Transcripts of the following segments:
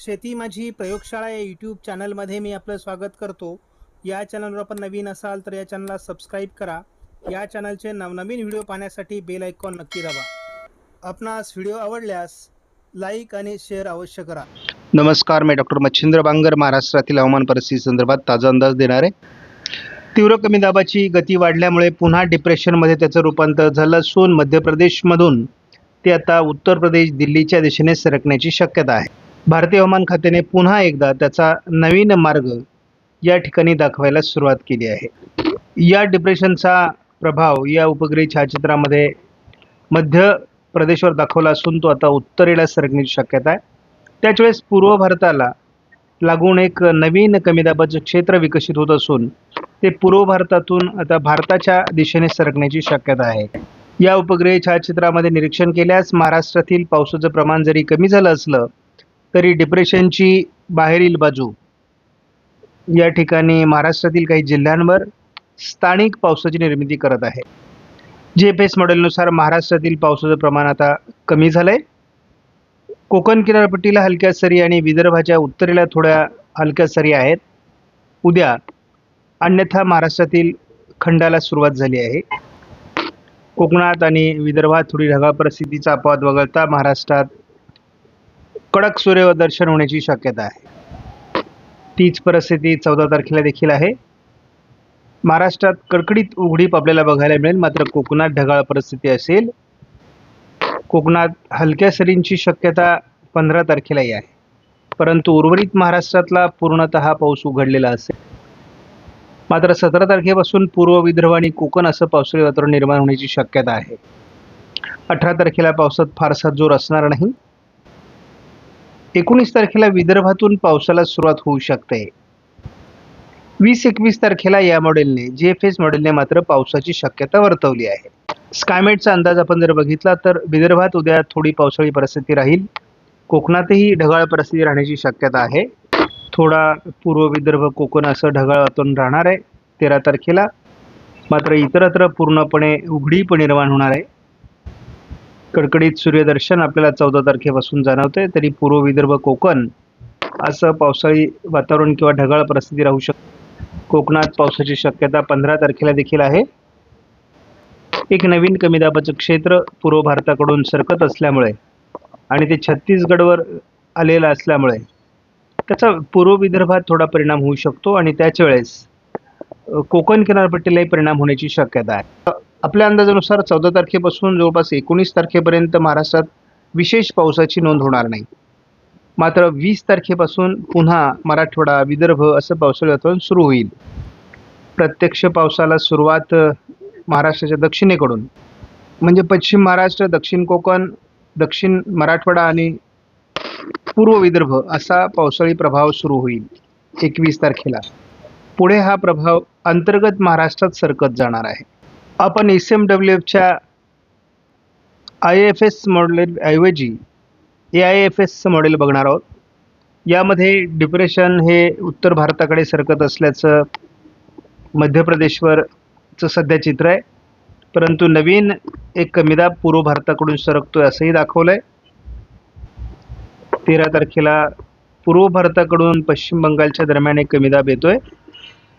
शेती माझी प्रयोगशाळा या यूट्यूब चॅनलमध्ये मी आपलं स्वागत करतो. या चॅनलवर आपण नवीन असाल तर या चॅनलला सबस्क्राईब करा. या चॅनलचे नवनवीन व्हिडिओ पाहण्यासाठी बेल आयकॉन नक्की दाबा. आपणास व्हिडिओ आवडल्यास लाईक आणि शेअर अवश्य करा. नमस्कार मी डॉक्टर मच्छिंद्र बांगर महाराष्ट्रातील हवामान परिस्थिती संदर्भात ताजा अंदाज देणार. आहे तीव्र कमी दाबाची गती वाढल्यामुळे पुन्हा डिप्रेशनमध्ये त्याचं रूपांतर झालं असून मध्य प्रदेशमधून ते आता उत्तर प्रदेश दिल्लीच्या दिशेने सरकण्याची शक्यता आहे. भारतीय हवामान खात्याने पुन्हा एकदा त्याचा नवीन मार्ग या ठिकाणी दाखवायला सुरुवात केली आहे. या डिप्रेशनचा प्रभाव या उपग्रही छायाचित्रामध्ये मध्य प्रदेशवर दाखवला असून तो आता उत्तरेला सरकण्याची शक्यता आहे. त्याचवेळेस पूर्व भारताला लागून एक नवीन कमी दाबाचं क्षेत्र विकसित होत असून ते पूर्व भारतातून आता भारताच्या दिशेने सरकण्याची शक्यता आहे. या उपग्रही छायाचित्रामध्ये निरीक्षण केल्यास महाराष्ट्रातील पावसाचं प्रमाण जरी कमी झालं असलं तरी डिप्रेशनची बाहेरील बाजू. या ठिकाणी महाराष्ट्रातील काही जिल्ह्यांवर स्थानिक पावसाची निर्मिती करत आहे. जे एफ एस मॉडेलनुसार महाराष्ट्रातील पावसाचं प्रमाण आता कमी झालं आहे कोकण किनारपट्टीला हलक्या सरी आणि विदर्भाच्या उत्तरेला थोड्या हलक्या सरी आहेत. उद्या अन्यथा महाराष्ट्रातील खंडाला सुरुवात झाली आहे. कोकणात आणि विदर्भात थोडी ढगाळ परिस्थितीचा अपवाद वगळता महाराष्ट्रात कडक सूर्यदर्शन होण्याची शक्यता आहे. तीच परिस्थिती चौदा तारखेला देखील आहे. महाराष्ट्रात कडकडीत उघडीप आपल्याला बघायला मिळेल. मात्र कोकणात ढगाळ परिस्थिती असेल. कोकणात हलक्या सरींची शक्यता पंधरा तारखेलाही आहे. परंतु उर्वरित महाराष्ट्रातला पूर्णतः पाऊस उघडलेला असेल. मात्र सतरा तारखेपासून पूर्व विदर्भ आणि कोकण असं पावसाळी वातावरण निर्माण होण्याची शक्यता आहे. अठरा तारखेला पावसात फारसा जोर असणार नाही. एकोणीस तारखेला विदर्भातून पावसाला सुरुवात होऊ शकते. वीस एकवीस तारखेला या मॉडेलने जी एफ एस मॉडेलने मात्र पावसाची शक्यता वर्तवली आहे. स्कायमेटचा अंदाज आपण जर बघितला तर विदर्भात उद्या थोडी पावसाळी परिस्थिती राहील. कोकणातही ढगाळ परिस्थिती राहण्याची शक्यता आहे. थोडा पूर्व विदर्भ कोकण असं ढगाळ वातावरण राहणार आहे. तेरा तारखेला मात्र इतरत्र पूर्णपणे उघडीप निर्माण होणार आहे. कडकडीत सूर्यदर्शन आपल्याला चौदा तारखेपासून जाणवतंय. तरी पूर्व विदर्भ कोकण असं पावसाळी वातावरण किंवा ढगाळ परिस्थिती राहू शकते कोकणात पावसाची शक्यता पंधरा तारखेला देखील आहे. एक नवीन कमी दाबाचं क्षेत्र पूर्व भारताकडून सरकत असल्यामुळे आणि ते छत्तीसगडवर आलेलं असल्यामुळे त्याचा पूर्व विदर्भात थोडा परिणाम होऊ शकतो आणि त्याच वेळेस कोकण किनारपट्टीलाही परिणाम होण्याची शक्यता आहे. आपल्या अंदाजानुसार चौदा तारखेपासून जवळपास एकोणीस तारखेपर्यंत महाराष्ट्रात विशेष पावसाची नोंद होणार नाही. मात्र वीस तारखेपासून पुन्हा मराठवाडा विदर्भ असं पावसाळी वातावरण सुरू होईल. प्रत्यक्ष पावसाला सुरुवात महाराष्ट्राच्या दक्षिणेकडून. म्हणजे पश्चिम महाराष्ट्र दक्षिण कोकण दक्षिण मराठवाडा आणि पूर्व विदर्भ असा पावसाळी प्रभाव सुरू होईल एकवीस तारखेला. पुढे हा प्रभाव अंतर्गत महाराष्ट्रात सरकत जाणार आहे. आपण एस एम डब्ल्यू एफच्या आय एफ एस मॉडेल ऐवजी ए आय एफ एसचं मॉडेल बघणार आहोत. यामध्ये डिप्रेशन हे उत्तर भारताकडे सरकत असल्याचं मध्य प्रदेशवरचं सध्या चित्र आहे. परंतु नवीन एक कमीदाब पूर्व भारताकडून सरकतोय असंही दाखवलं आहे तेरा तारखेला पूर्व भारताकडून पश्चिम बंगालच्या दरम्यान एक कमीदाब येतोय.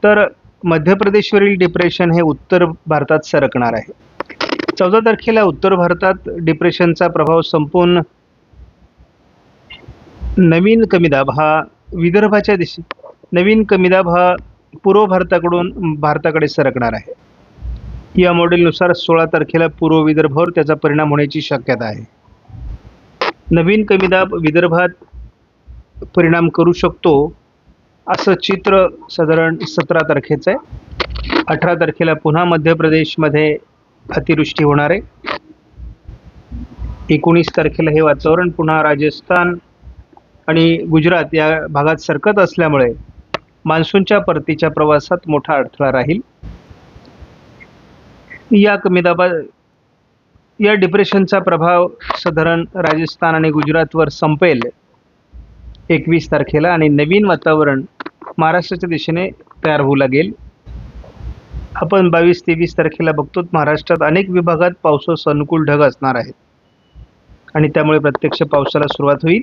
तर मध्य प्रदेशवरील डिप्रेशन हे उत्तर भारतात सरकणार आहे. चौदा तारखेला उत्तर भारतात डिप्रेशनचा प्रभाव संपून नवीन कमीदाब हा विदर्भाच्या दिशे नवीन कमीदाब हा पूर्व भारताकडून भारताकडे सरकणार आहे. या मॉडेलनुसार सोळा तारखेला पूर्व विदर्भावर त्याचा परिणाम होण्याची शक्यता आहे. नवीन कमीदाब विदर्भात परिणाम करू शकतो. असं चित्र साधारण सतरा तारखेचं आहे. अठरा तारखेला पुन्हा मध्य प्रदेशमध्ये अतिवृष्टी होणार आहे. एकोणीस तारखेला हे वातावरण पुन्हा राजस्थान आणि गुजरात या भागात सरकत असल्यामुळे मान्सूनच्या परतीच्या प्रवासात मोठा अडथळा राहील. या कमी दाबा या डिप्रेशनचा प्रभाव साधारण राजस्थान आणि गुजरातवर संपेल. एकवीस तारखेला आणि नवीन वातावरण महाराष्ट्राच्या दिशेने तयार होऊ लागेल. आपण बावीस तेवीस तारखेला बघतो महाराष्ट्रात अनेक विभागात पावसास अनुकूल ढग असणार आहेत. आणि त्यामुळे प्रत्यक्ष पावसाला सुरुवात होईल.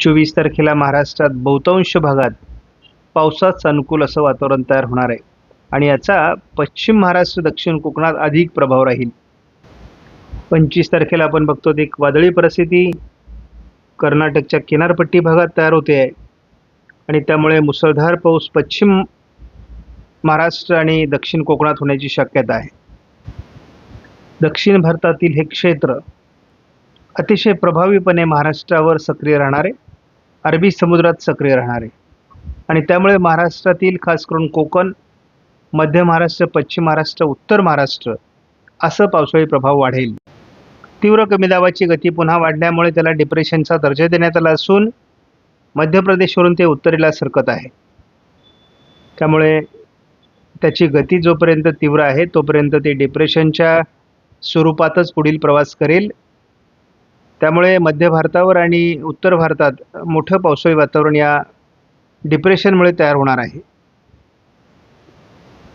चोवीस तारखेला महाराष्ट्रात बहुतांश भागात पावसास अनुकूल असं वातावरण तयार होणार आहे. आणि याचा पश्चिम महाराष्ट्र दक्षिण कोकणात अधिक प्रभाव राहील. पंचवीस तारखेला आपण बघतो एक वादळी परिस्थिती. कर्नाटकच्या किनारपट्टी भागात तयार होते आहे. आणि त्यामुळे मुसळधार पाऊस पश्चिम महाराष्ट्र आणि दक्षिण कोकणात होण्याची शक्यता आहे. दक्षिण भारतातील हे क्षेत्र अतिशय प्रभावीपणे महाराष्ट्रावर सक्रिय राहणारे अरबी समुद्रात सक्रिय राहणारे. आणि त्यामुळे महाराष्ट्रातील खास करून कोकण मध्य महाराष्ट्र पश्चिम महाराष्ट्र उत्तर महाराष्ट्र असं पावसाळी प्रभाव वाढेल. तीव्र कमी दाबाची गती पुन्हा वाढल्यामुळे त्याला डिप्रेशनचा दर्जा देण्यात आला असून मध्य प्रदेशवरून ते उत्तरेला सरकत आहे. त्यामुळे त्याची गती जोपर्यंत तीव्र आहे तोपर्यंत ते डिप्रेशनच्या स्वरूपातच पुढील प्रवास करेल. त्यामुळे मध्य भारतावर आणि उत्तर भारतात मोठं पावसाळी वातावरण या डिप्रेशनमुळे तयार होणार आहे.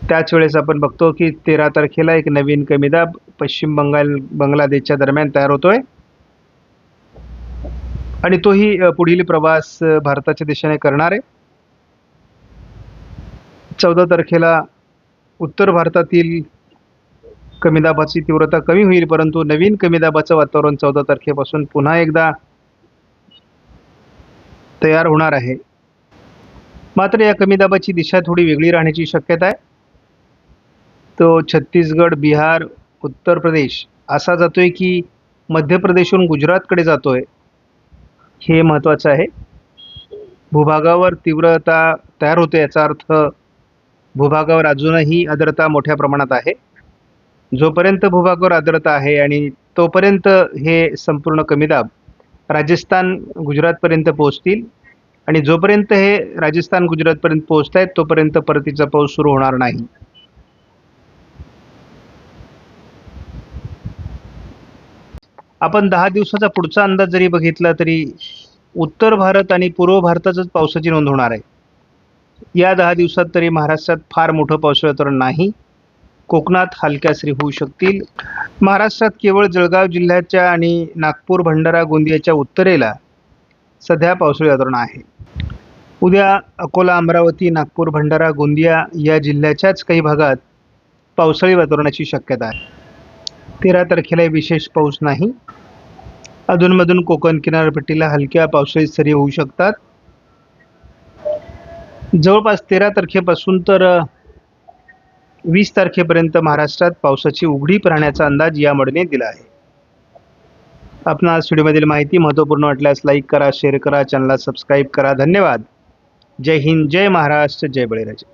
त्याच वेळेस आपण बघतो की तेरा तारखेला एक नवीन कमी दाब पश्चिम बंगाल बांगलादेशच्या दरम्यान तयार होतोय. आणि तोही पुढील प्रवास भारताच्या दिशेने करणार. आहे चौदा तारखेला उत्तर भारतातील कमी दाबाची तीव्रता कमी होईल परंतु नवीन कमी दाबाचं वातावरण चौदा तारखेपासून पुन्हा एकदा तयार होणार आहे. मात्र या कमी दाबाची दिशा थोडी वेगळी राहण्याची शक्यता आहे. तो छत्तीसगड बिहार उत्तर प्रदेश असा जातोय की मध्य प्रदेशहून गुजरातकडे जातोय. हे महत्त्वाचं आहे. भूभागावर तीव्रता तयार होते याचा अर्थ भूभागावर अजूनही आर्द्रता मोठ्या प्रमाणात आहे. जोपर्यंत भूभागावर आर्द्रता आहे आणि तोपर्यंत हे संपूर्ण कमी दाब राजस्थान गुजरातपर्यंत पोहोचतील आणि जोपर्यंत हे राजस्थान गुजरातपर्यंत पोहोचत आहेत तोपर्यंत परतीचा पाऊस सुरू होणार नाही. आपण दहा दिवसाचा पुढचा अंदाज जरी बघितला तरी उत्तर भारत आणि पूर्व भारतातच पावसाची नोंद होणार आहे. या दहा दिवसात तरी महाराष्ट्रात फार मोठं पावसाळी वातावरण नाही. कोकणात हलक्या सरी होऊ शकतील. महाराष्ट्रात केवळ जळगाव जिल्ह्याच्या आणि नागपूर भंडारा गोंदियाच्या उत्तरेला सध्या पावसाळी वातावरण आहे. उद्या अकोला अमरावती नागपूर भंडारा गोंदिया या जिल्ह्याच्याच काही भागात पावसाळी वातावरणाची शक्यता आहे. तेरा तारखेला विशेष पाऊस नाही. अधूनमधून कोकण किनारपट्टीला हलक्या पावसाळी सरी होऊ शकतात. जवळपास तेरा तारखेपासून तर वीस तारखेपर्यंत महाराष्ट्रात पावसाची उघडीप राहण्याचा अंदाज या मडने दिला आहे. आपणास व्हिडिओमधील माहिती महत्त्वपूर्ण वाटल्यास लाईक करा शेअर करा चॅनलला सबस्क्राईब करा. धन्यवाद. जय हिंद जय महाराष्ट्र जय बळीराजा.